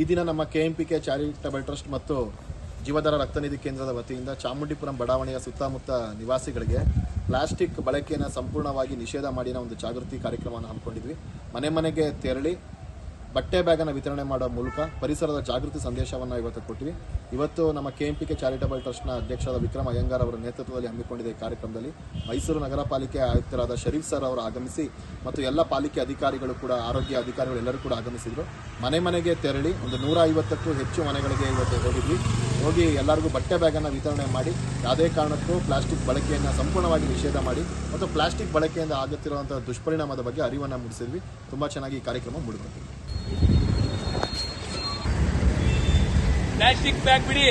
ಈ ದಿನ ನಮ್ಮ K M P K charitable trust ಮತ್ತು ಜೀವಧಾರ ರಕ್ತನಿಧಿ ಕೇಂದ್ರದ ವತಿಯಿಂದ ಚಾಮುಂಡಿಪುರಂ ಬಡಾವಣೆಯ ಸುತ್ತಮುತ್ತ ನಿವಾಸಿಗಳಿಗೆ ಪ್ಲಾಸ್ಟಿಕ್ ಬಳಕೆಯನ್ನು ಸಂಪೂರ್ಣವಾಗಿ ನಿಷೇಧ ಮಾಡಿನ ಒಂದು ಜಾಗೃತಿ ಕಾರ್ಯಕ್ರಮವನ್ನು ಹಮ್ಮಿಕೊಂಡಿದ್ವಿ. ಮನೆ ಮನೆಗೆ ತೆರಳಿ ಬಟ್ಟೆ ಬ್ಯಾಗನ್ನು ವಿತರಣೆ ಮಾಡೋ ಮೂಲಕ ಪರಿಸರದ ಜಾಗೃತಿ ಸಂದೇಶವನ್ನು ಇವತ್ತು ಕೊಟ್ವಿ ಇವತ್ತು ನಮ್ಮ K M P K charitable ಟ್ರಸ್ಟ್ನ ಅಧ್ಯಕ್ಷರಾದ ವಿಕ್ರಮ್ ಅಯ್ಯಂಗಾರ್ ಅವರ ನೇತೃತ್ವದಲ್ಲಿ ಹಮ್ಮಿಕೊಂಡಿದೆ ಈ ಕಾರ್ಯಕ್ರಮದಲ್ಲಿ ಮೈಸೂರು ನಗರ ಪಾಲಿಕೆ ಆಯುಕ್ತರಾದ ಶರೀಫ್ ಸರ್ ಅವರು ಆಗಮಿಸಿ ಮತ್ತು ಎಲ್ಲ ಪಾಲಿಕೆ ಅಧಿಕಾರಿಗಳು ಕೂಡ, ಆರೋಗ್ಯ ಅಧಿಕಾರಿಗಳು ಎಲ್ಲರೂ ಕೂಡ ಆಗಮಿಸಿದರು. ಮನೆ ಮನೆಗೆ ತೆರಳಿ ಒಂದು ನೂರ ಐವತ್ತಕ್ಕೂ ಹೆಚ್ಚು ಮನೆಗಳಿಗೆ ಇವತ್ತು ಹೋಗಿದ್ವಿ. ಹೋಗಿ ಎಲ್ಲರಿಗೂ ಬಟ್ಟೆ ಬ್ಯಾಗನ್ನು ವಿತರಣೆ ಮಾಡಿ, ಯಾವುದೇ ಕಾರಣಕ್ಕೂ ಪ್ಲಾಸ್ಟಿಕ್ ಬಳಕೆಯನ್ನು ಸಂಪೂರ್ಣವಾಗಿ ನಿಷೇಧ ಮಾಡಿ ಮತ್ತು ಪ್ಲಾಸ್ಟಿಕ್ ಬಳಕೆಯಿಂದ ಆಗುತ್ತಿರುವಂಥ ದುಷ್ಪರಿಣಾಮದ ಬಗ್ಗೆ ಅರಿವನ್ನು ಮೂಡಿಸಿದ್ವಿ. ತುಂಬ ಚೆನ್ನಾಗಿ ಈ ಕಾರ್ಯಕ್ರಮ ಮೂಡಿಬಂತು ಪ್ಲಾಸ್ಟಿಕ್ ಬ್ಯಾಗ್ ಬಿಡಿ.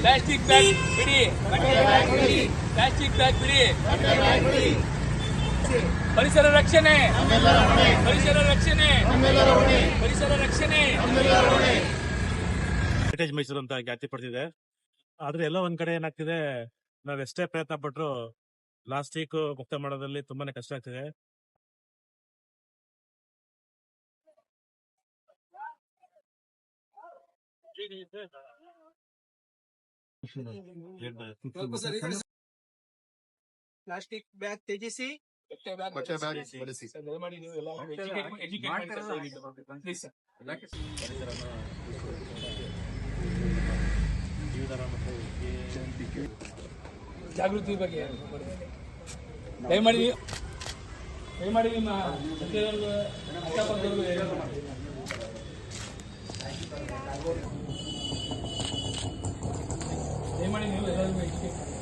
ಪ್ಲಾಸ್ಟಿಕ್ ಬ್ಯಾಗ್ ಬಿಡಿ. ಪ್ಲಾಸ್ಟಿಕ್ ಬ್ಯಾಗ್ ಬಿಡಿ. ಪರಿಸರ ರಕ್ಷಣೆ. ಪರಿಸರ ರಕ್ಷಣೆ. ಪರಿಸರ ರಕ್ಷಣೆ. ಹೆರಿಟೇಜ್ ಮೈಸೂರು ಅಂತ ಖ್ಯಾತಿ ಪಡ್ತಿದೆ ಆದ್ರೆ ಎಲ್ಲ ಒಂದ್ ಕಡೆ ಏನಾಗ್ತಿದೆ ನಾವ್ ಎಷ್ಟೇ ಪ್ರಯತ್ನ ಪಟ್ರು ಪ್ಲಾಸ್ಟಿಕ್ ಮುಕ್ತ ಮಾಡೋದ್ರಲ್ಲಿ ತುಂಬಾನೇ ಕಷ್ಟ ಆಗ್ತಿದೆ. ಪ್ಲಾಸ್ಟಿಕ್ ಬ್ಯಾಗ್ ತ್ಯಜಿಸಿ ಬಟ್ಟೆ ಬ್ಯಾಗ್ ಬಳಸಿ ದಯಮಾಡಿ ನೀವು ಎಲ್ಲ educate- educate ಮಾಡಿ ಸರ್. Please sir. ಜೀವಧಾರ ಮತ್ತು ಜಾಗೃತಿ ಬಗ್ಗೆ ದಯಮಾಡಿ ನೀವು- ದಯಮಾಡಿ ನಿಮ್ಮ ಜೊತೆಯವ್ರಿಗೂ, ಅಕ್ಕಪಕ್ಕದವ್ರಿಗೂ ಹೇಳಿ. પ્રમાણેની અરેન્જમેન્ટ છે.